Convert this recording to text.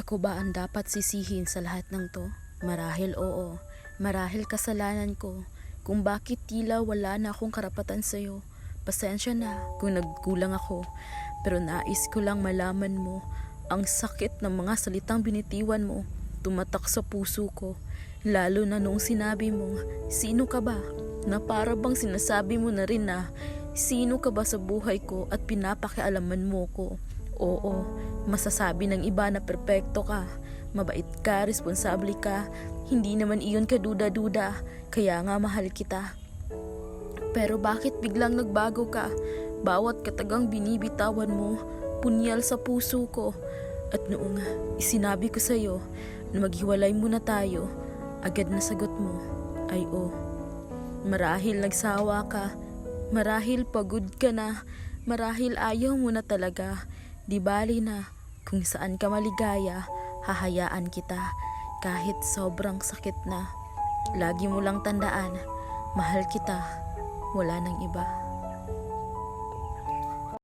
Ako ba ang dapat sisihin sa lahat ng to? Marahil oo. Marahil kasalanan ko. Kung bakit tila wala na akong karapatan sa'yo. Pasensya na kung nagkulang ako. Pero nais ko lang malaman mo ang sakit ng mga salitang binitiwan mo. Tumatak sa puso ko. Lalo na nung sinabi mo, sino ka ba? Na para bang sinasabi mo na rin na, sino ka ba sa buhay ko at pinapakialaman mo ko? Oo, masasabi ng iba na perpekto ka. Mabait ka, responsable ka. Hindi naman iyon kaduda-duda. Kaya nga mahal kita. Pero bakit biglang nagbago ka? Bawat katagang binibitawan mo, punyal sa puso ko. At noong isinabi ko sa'yo na maghiwalay muna tayo, agad na sagot mo ay oh. Marahil nagsawa ka, marahil pagod ka na, marahil ayaw mo na talaga. Di bali na, kung saan ka maligaya, hahayaan kita kahit sobrang sakit na. Lagi mo lang tandaan, mahal kita, wala nang iba.